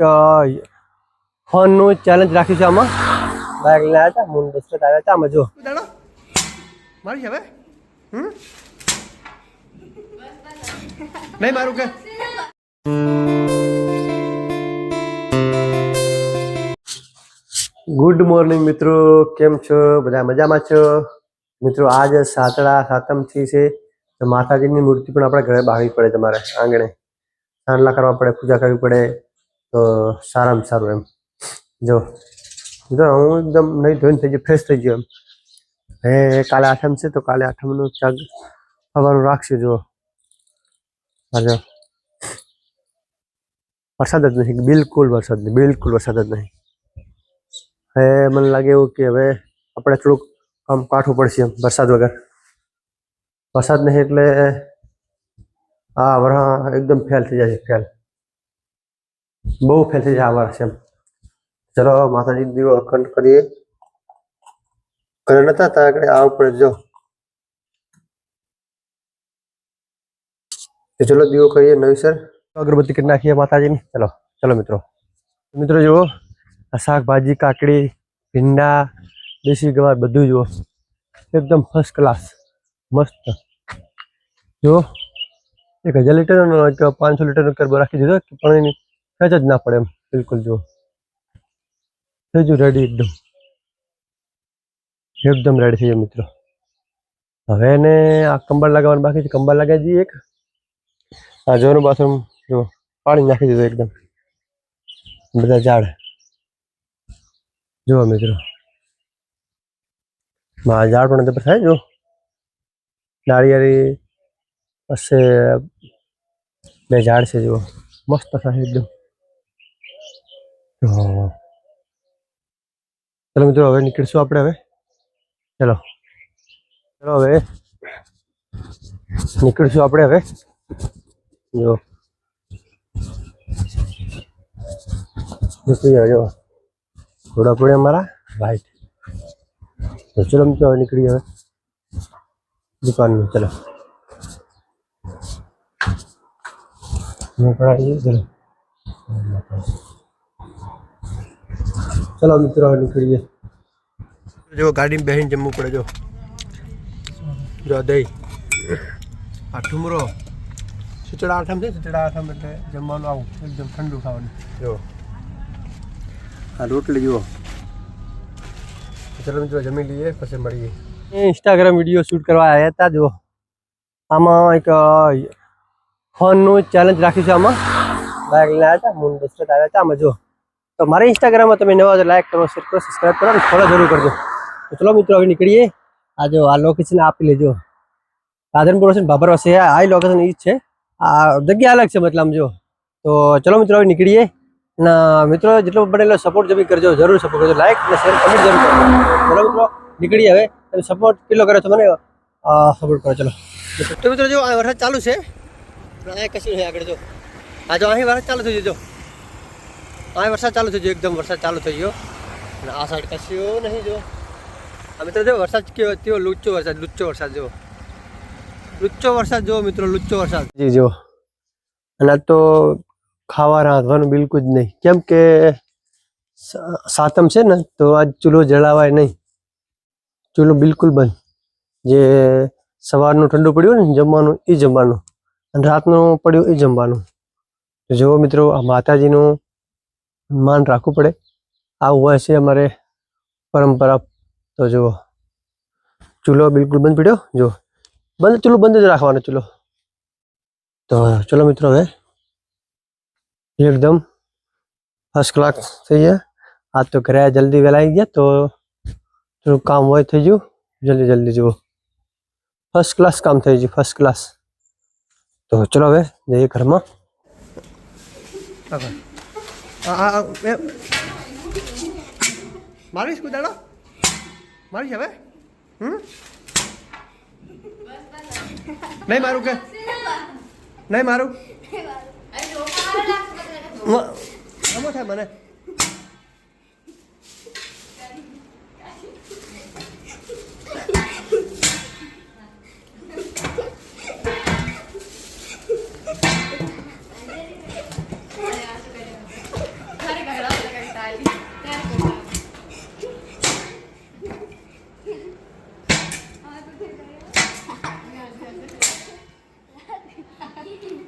એક ફોનનું ચેલેન્જ રાખ્યું છે આમાં. બાઇક લઈને આવ્યા હતા મૂન દસ્તત આવ્યા હતા આમાં જો મારી હવે? હમ? નહીં મારું કે. ગુડ મોર્નિંગ મિત્રો કેમ છો? બધા મજામાં છો? મિત્રો આજ સાતડા સાતમથી છે. તો માતાજીની મૂર્તિ પણ આપણે ઘરે બાંધવી પડે તમારે આંગણે. સાંડલા કરવા પડે પૂજા કરવી પડે. તો સારામાં સારું એમ. જો જો હું એકદમ નહીં ધોઈને થઈ ગયો ફ્રેશ થઈ ગયો એમ. હે કાલે આઠમ છે, તો કાલે આઠમનું ચાગ થવાનું રાખશું જો હા જો. વરસાદ જ નહીં બિલકુલ વરસાદ નહીં, બિલકુલ વરસાદ જ નહીં. હવે મને લાગે એવું કે હવે આપણે થોડુંક આમ કાઠવું પડશે એમ, વરસાદ વગર. વરસાદ નહીં એટલે, હા, વરહા એકદમ ફેલ થઈ જાય છે ફેલ બહુ ફેલ થઈ જાય આ વર્ષ એમ ચલો માતાજી દીવો અખંડ કરીએ કરે નતા ત્યાં આગળ આવું પડે જો તો ચલો દીવો કરીએ નવીસર અગરબત્તી કરી નાખીએ માતાજીની ચલો ચલો મિત્રો મિત્રો જુઓ આ શાકભાજી કાકડી ભીંડા દેશી ગવાર બધું જુઓ એકદમ ફર્સ્ટ ક્લાસ મસ્ત જુઓ એક હજાર લીટરનો એક પાંચસો લીટરનો કરબો રાખી દીધો કે પાણીની ખેંચ જ ના પડે એમ બિલકુલ જુઓ થઈ ગયું રેડી એકદમ એકદમ રેડી થઈ ગયો મિત્રો હવે એને આ કંબળ લગાવવાનું બાકી છે કંબળ લગાવી દઈએ એક આ જોનું બાથરૂમ જો પાણી નાખી દીધું એકદમ બધા ઝાડ જુઓ મિત્રો આ ઝાડ પણ જબર થાય જો નાળિયેરી પાસે બે ઝાડ છે જુઓ મસ્ત થાય એકદમ તો ચલો મિત્રો, હવે નીકળશું આપણે હવે. ચલો. ચલો હવે નીકળીશું આપણે હવે. જો. જો. ઘોડા પડે અમારા. વાઈટ તો ચલો મિત્રો, હવે નીકળી હવે. દુકાનમાં ચલો. ચલો. ચલો મિત્રો હવે નીકળીએ જો ગાડીમાં બેસીને જમવું પડે જો જો દહીં આ ઠુમરો ખીચડા આઠમ છે ખીચડા આઠમ એટલે જમવાનું આવું એકદમ ઠંડુ ખાવાનું જો આ રોટલી જુઓ ચલો મિત્રો જમી લઈએ પછી મળીએ ઇન્સ્ટાગ્રામ વિડીયો શૂટ કરવા આવ્યા હતા જો આમાં એક ફોનનું ચેલેન્જ રાખ્યું છે આમાં બાઇક લઈને આવ્યા હતા મૂન દસ્તત આવ્યા હતા આમાં જો તો મારે ઇન્સ્ટાગ્રામમાં તમે નવા લાઈક કરો શેર કરો સબસ્ક્રાઈબ કરો અને ફોલો જરૂર કરજો તો ચલો મિત્રો હવે નીકળીએ આ જો આ લોકેશન આપી લેજો રાધનપુર છે ને બાબર પાસે આ લોકેશન એ જ છે આ જગ્યા અલગ છે મતલબ આમ જો તો ચલો મિત્રો હવે નીકળીએ અને મિત્રો જેટલો બનેલો સપોર્ટ જમી કરજો જરૂર સપોર્ટ કરજો લાઈક અને શેર કમેન્ટ જરૂર કરજો ચલો મિત્રો નીકળીએ હવે તમે સપોર્ટ કેટલો કરો છો મને સપોર્ટ કરો ચલો તો મિત્રો જો આ વરસાદ ચાલુ છે અહીંયા કશું નહીં આગળ જો આ જો અહીં વરસાદ ચાલુ થઈ ગયો અહીં વરસાદ ચાલુ થઈ ગયો, એકદમ વરસાદ ચાલુ થઈ ગયો. અને આ સાઈડ કશ્યો નહીં જો આ મિત્રો જો વરસાદ કેવો તેવો લુચ્ચો વરસાદ લુચ્ચો વરસાદ જો લુચ્ચો વરસાદ જો મિત્રો, લુચ્ચો વરસાદ. જી જો અને આ તો ખાવા રાંધવાનું બિલકુલ જ નહીં. કેમ કે સાતમ છે ને, તો આજ ચૂલો જળાવાય નહીં. ચૂલો બિલકુલ બંધ. જે સવારનું ઠંડુ પડ્યું ને, જમવાનું એ જમવાનું. અને રાતનું પડ્યું એ જમવાનું. તો મિત્રો, આ માતાજીનું માન રાખવું પડે આવું હોય છે અમારે પરંપરા તો જુઓ ચૂલો બિલકુલ બંધ પડ્યો જો બંધ ચૂલો બંધ જ રાખવાનો ચૂલો તો ચલો મિત્રો હવે એકદમ ફર્સ્ટ ક્લાસ થઈ ગયા આ તો ઘરે જલ્દી વહેલા આવી ગયા તો થોડું કામ હોય થઈ ગયું જલ્દી જલ્દી જુઓ ફર્સ્ટ ક્લાસ કામ થઈ ગયું ફર્સ્ટ ક્લાસ તો ચલો હવે જઈએ ઘરમાં મારીશ કુદાડો મારીશ હવે? હમ? નહીં મારું કે? નહીં મારું? થાય મને.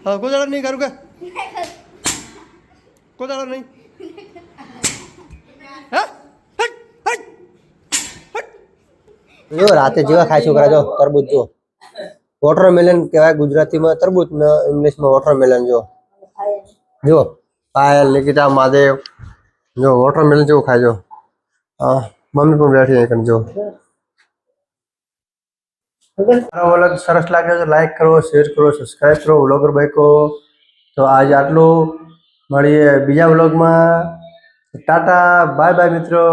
હા કોદાળો નહીં કરું કે? કોદાળો નહીં. જો, રાતે જેવા ખાય છોકરા, જો, તરબૂચ, જો. વોટરમેલન કહેવાય ગુજરાતીમાં, તરબૂચ ને ઇંગ્લિશમાં વોટરમેલન જો. જો, પાયલ, નિકિતા, મહાદેવ, જો વોટરમેલન જેવું ખાય, જો. હા, મમ્મી પણ બેઠી જો. મારો વ્લોગ સરસ લાગ્યો તો લાઈક કરો શેર કરો સબસ્ક્રાઈબ કરો વ્લોગર બાઈકો તો આજ આટલું. મળીએ બીજા વ્લોગમાં ટાટા બાય બાય મિત્રો.